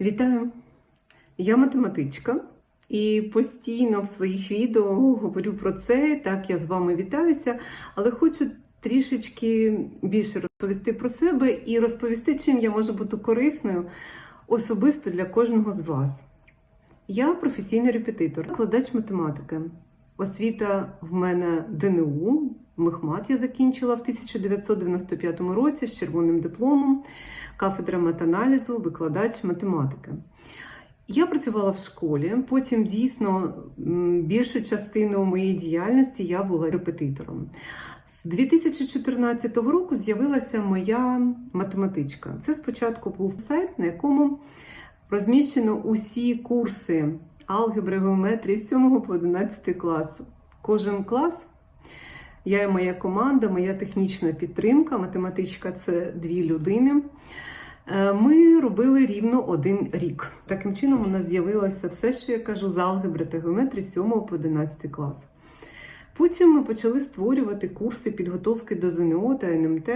Вітаю! Я математичка і постійно в своїх відео говорю про це. Так, я з вами вітаюся, але хочу трішечки більше розповісти про себе і розповісти, чим я можу бути корисною особисто для кожного з вас. Я професійний репетитор, викладач математики. Освіта в мене ДНУ, Мехмат я закінчила в 1995 році з червоним дипломом, кафедра метаналізу, викладач математики. Я працювала в школі, потім дійсно більшу частину моєї діяльності я була репетитором. З 2014 року з'явилася моя математичка. Це спочатку був сайт, на якому розміщено усі курси алгебри, геометрії з 7 по 11 клас. Кожен клас, я і моя команда, моя технічна підтримка, математичка це дві людини. Е, Ми робили рівно один рік. Таким чином, у нас з'явилося все, що я кажу, з алгебри та геометрії з 7 по 11 клас. Потім ми почали створювати курси підготовки до ЗНО та НМТ.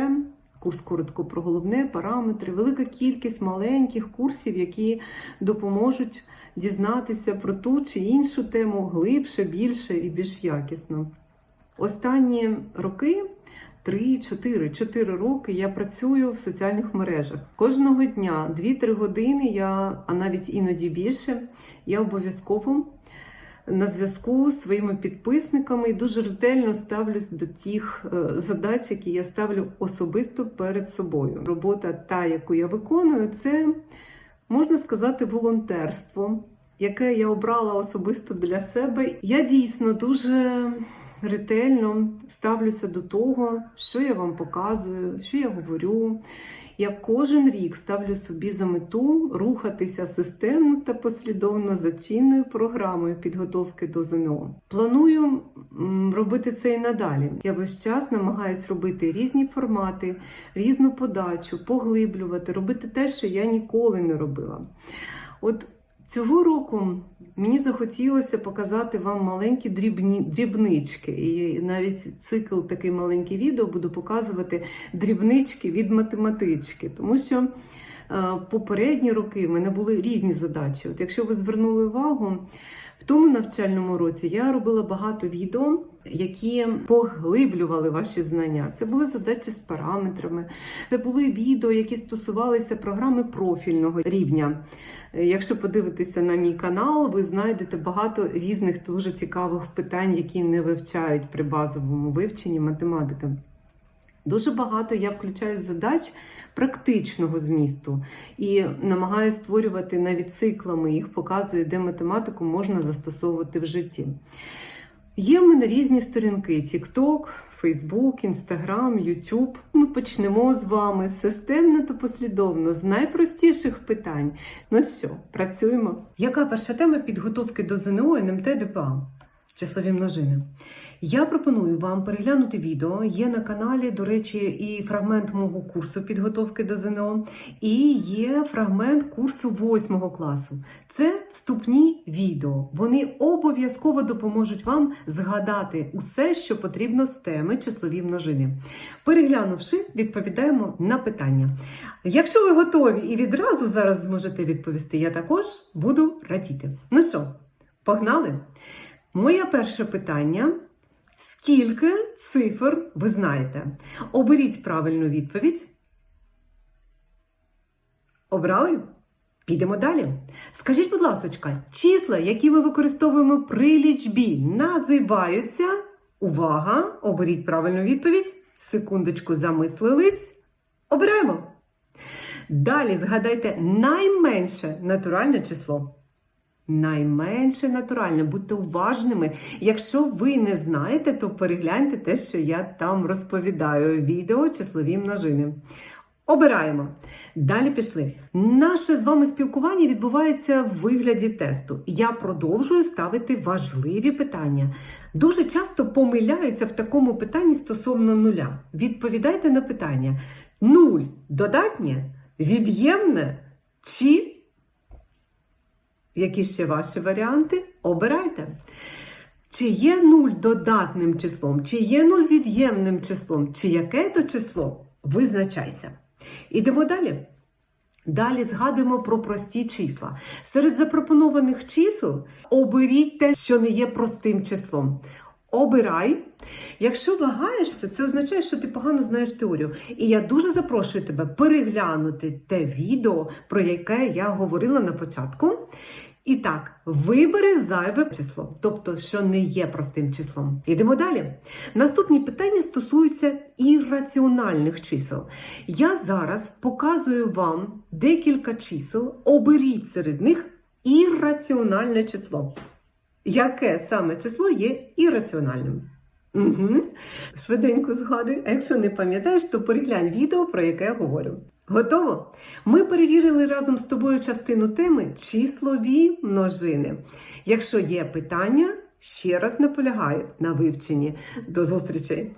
Курс коротко про головне, параметри, велика кількість маленьких курсів, які допоможуть дізнатися про ту чи іншу тему глибше, більше і більш якісно. Останні роки, 3-4, 4 роки я працюю в соціальних мережах. Кожного дня 2-3 години, я, а навіть іноді більше, я обов'язково на зв'язку з своїми підписниками і дуже ретельно ставлюсь до тих е, задач, які я ставлю особисто перед собою. Робота, та, яку я виконую, це можна сказати волонтерство, яке я обрала особисто для себе. Я дійсно дуже ретельно ставлюся до того, що я вам показую, що я говорю. Я кожен рік ставлю собі за мету рухатися системно та послідовно за чинною програмою підготовки до ЗНО. Планую робити це і надалі. Я весь час намагаюсь робити різні формати, різну подачу, поглиблювати, робити те, що я ніколи не робила. От Цього року мені захотілося показати вам маленькі дрібні, дрібнички. І навіть цикл такий маленький відео буду показувати дрібнички від математички. Тому що е, попередні роки в мене були різні задачі. От якщо ви звернули увагу, в тому навчальному році я робила багато відео, які поглиблювали ваші знання. Це були задачі з параметрами, це були відео, які стосувалися програми профільного рівня. Якщо подивитися на мій канал, ви знайдете багато різних дуже цікавих питань, які не вивчають при базовому вивченні математики. Дуже багато я включаю задач практичного змісту і намагаюся створювати навіть циклами, їх показую, де математику можна застосовувати в житті. Є в мене різні сторінки: TikTok, Facebook, Instagram, YouTube. Ми почнемо з вами системно та послідовно з найпростіших питань. Ну що, працюємо. Яка перша тема підготовки до ЗНО НМТ ДПА? Числові множини. Я пропоную вам переглянути відео. Є на каналі, до речі, і фрагмент мого курсу підготовки до ЗНО, і є фрагмент курсу 8 класу. Це вступні відео. Вони обов'язково допоможуть вам згадати усе, що потрібно з теми числові множини. Переглянувши, відповідаємо на питання. Якщо ви готові і відразу зараз зможете відповісти, я також буду радіти. Ну що, погнали? Моє перше питання. Скільки цифр ви знаєте? Оберіть правильну відповідь. Обрали? Підемо далі. Скажіть, будь ласка, числа, які ми використовуємо при лічбі, називаються. Увага! Оберіть правильну відповідь. Секундочку, замислились. Обираємо. Далі згадайте найменше натуральне число. Найменше натуральне, будьте уважними. Якщо ви не знаєте, то перегляньте те, що я там розповідаю. Відео числові множини. Обираємо. Далі пішли. Наше з вами спілкування відбувається в вигляді тесту. Я продовжую ставити важливі питання. Дуже часто помиляються в такому питанні стосовно нуля. Відповідайте на питання: нуль додатнє, від'ємне чи які ще ваші варіанти? Обирайте. Чи є 0 додатним числом, чи є 0 від'ємним числом, чи яке то число? Визначайся. Ідемо далі. Далі згадуємо про прості числа. Серед запропонованих чисел оберіть те, що не є простим числом. Обирай. Якщо вагаєшся, це означає, що ти погано знаєш теорію. І я дуже запрошую тебе переглянути те відео, про яке я говорила на початку. І так, вибери зайве число, тобто, що не є простим числом. Йдемо далі. Наступні питання стосуються ірраціональних чисел. Я зараз показую вам декілька чисел, оберіть серед них ірраціональне число. Яке саме число є ірраціональним? Угу. Швиденько згадуй, а якщо не пам'ятаєш, то переглянь відео, про яке я говорю. Готово? Ми перевірили разом з тобою частину теми числові множини. Якщо є питання, ще раз наполягаю на вивченні. До зустрічей!